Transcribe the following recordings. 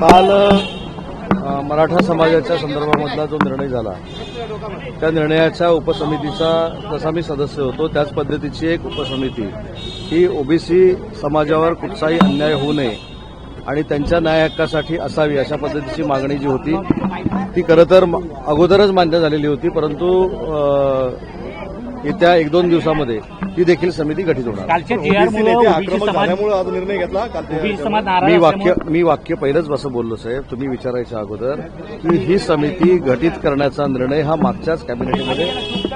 काल मराठा समाजाच्या संदर्भामधला जो निर्णय झाला त्या निर्णयाच्या उपसमितीचा जसा मी सदस्य होतो त्याच पद्धतीची एक उपसमिती. ही ओबीसी समाजावर कुठचाही अन्याय होऊ नये आणि त्यांच्या न्याय हक्कासाठी असावी अशा पद्धतीची मागणी जी होती ती खरं तर म- अगोदरच मान्य झालेली होती परंतु येत्या एक दोन दिवसामध्ये ती देखील समिती गठीत होणार. मी वाक्य मी वाक्य पहिलंच असं बोललो साहेब. तुम्ही विचारायच्या अगोदर की ही समिती घटित करण्याचा निर्णय हा मागच्याच कॅबिनेटमध्ये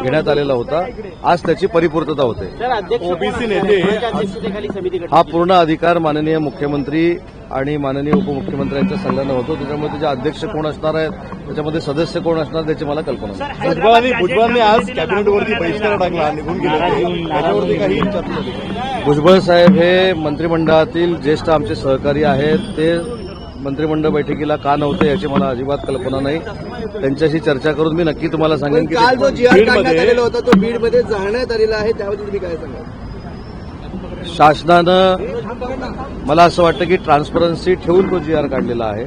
घेण्यात आलेला होता. आज त्याची परिपूर्तता होते. ओबीसी नेते हा पूर्ण अधिकार माननीय मुख्यमंत्री आणि माननीय उपमुख्यमंत्र्यांच्या सल्ल्यानं होतो. त्याच्यामुळे त्याचे अध्यक्ष कोण असणार आहेत त्याच्यामध्ये सदस्य कोण असणार त्याची मला कल्पना नाही. भुजबळांनी भुजबळांनी आज कॅबिनेटवरती बहिष्कार टाकला निघून. त्याच्यावरती काही भुजबळ साहेब हे मंत्रिमंडळातील ज्येष्ठ आमचे सहकारी आहेत. ते मंत्रिमंडळ बैठकीला का नव्हते याची मला अजिबात कल्पना नाही. त्यांच्याशी चर्चा करून मी नक्की तुम्हाला सांगेन की काल जो जी आर बीडमध्ये- काढण्यात आलेला होता तो बीडमध्ये जाळण्यात आलेला आहे त्याबद्दल तुम्ही काय सांगाल? शासनानं मला असं वाटतं की ट्रान्सपरन्सी ठेवून तो जी आर काढलेला आहे.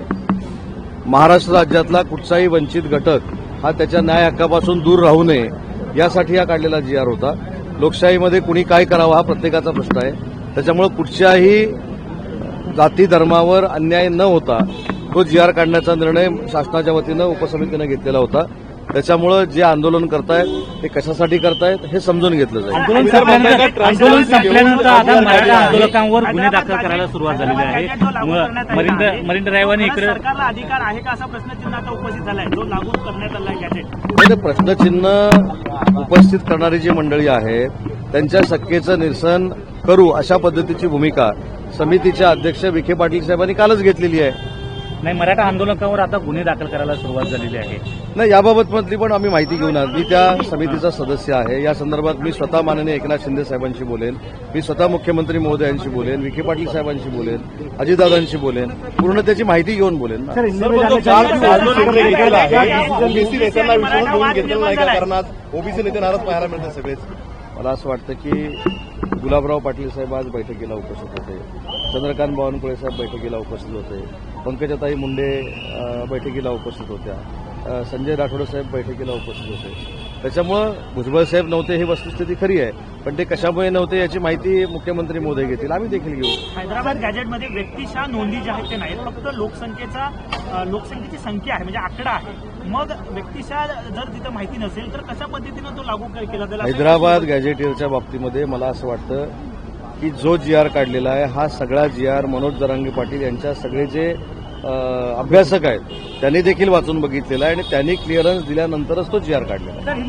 महाराष्ट्र राज्यातला कुठचाही वंचित घटक हा त्याच्या न्याय हक्कापासून दूर राहू नये यासाठी हा काढलेला जी आर होता. लोकशाहीमध्ये कुणी काय करावं हा प्रत्येकाचा प्रश्न आहे. त्याच्यामुळे कुठच्याही जाती धर्मावर अन्याय न होता तो जी आर काढण्याचा निर्णय शासनाच्या वतीनं उपसमितीनं घेतलेला होता. त्याच्यामुळं जे आंदोलन करतायत ते कशासाठी करतायत हे समजून घेतलं जाईल. आंदोलन संपल्यानंतर आंदोलन संपल्यानंतर आता मराठा आहे. आंदोलकांवर गुन्हे दाखल करायला सुरुवात झालेली आहे. मरिंद मरिंद ड्रायव्हरने इकडे सरकारला अधिकार आहे का असा प्रश्नचिन्ह आता उपस्थित झालाय जो लागू करण्यात आलाय गॅजेट म्हणजे प्रश्नचिन्ह उपस्थित करणारी जी मंडळी आहेत त्यांच्या शक्येचं निरसन करू अशा पद्धतीची भूमिका समितीच्या अध्यक्ष विखे पाटील साहेबांनी कालच घेतलेली आहे. नाही मराठा आंदोलकांवर आता गुन्हे दाखल करायला सुरुवात झालेली आहे. नाही याबाबत मधली पण आम्ही माहिती घेऊन आलो. मी त्या समितीचा सदस्य आहे. या संदर्भात मी स्वतः माननीय एकनाथ शिंदे साहेबांशी बोलेन. मी स्वतः मुख्यमंत्री महोदयांशी बोलेन विखे पाटील साहेबांशी बोलेन अजितदादांशी बोलेन. पूर्ण त्याची माहिती घेऊन बोलेन ओबीसी नेत्यांना विचारून घेऊन घेतलेलं नाही का कारण आज ओबीसी नेते नाराज पाहायला मिळतात सगळेच. मला असं वाटतं की गुलाबराव पाटील साहेब आज बैठकीला उपस्थित होते. चंद्रकांत बावनकुळे साहेब बैठकीला उपस्थित होते. पंकजाताई मुंडे बैठकीला उपस्थित होत्या. संजय राठोड साहेब बैठकीला उपस्थित होते. त्याच्यामुळं भुजबळ साहेब नव्हते ही वस्तुस्थिती खरी आहे. पण ते कशामुळे नव्हते याची माहिती मुख्यमंत्री मोदी घेतील. आम्ही देखील घेऊ. हैदराबाद गॅजेटमध्ये व्यक्तिशा नोंदी ज्या आहेत ते नाहीत. फक्त लोकसंख्येचा लोकसंख्येची संख्या आहे म्हणजे आकडा आहे. मग व्यक्तिशा जर तिथं माहिती नसेल तर कशा पद्धतीनं तो लागू केला जाईल? हैदराबाद गॅजेटियरच्या बाबतीमध्ये मला असं वाटतं की जो जी आर काढलेला आहे हा सगळा जी आर मनोज जरांगे पाटील यांच्या सगळे जे अभ्यासक आहेत. त्यांनी देखील वाचून बघितलेला आहे आणि त्यांनी क्लिअरन्स दिल्यानंतरच तो जी आर काढलेला आहे.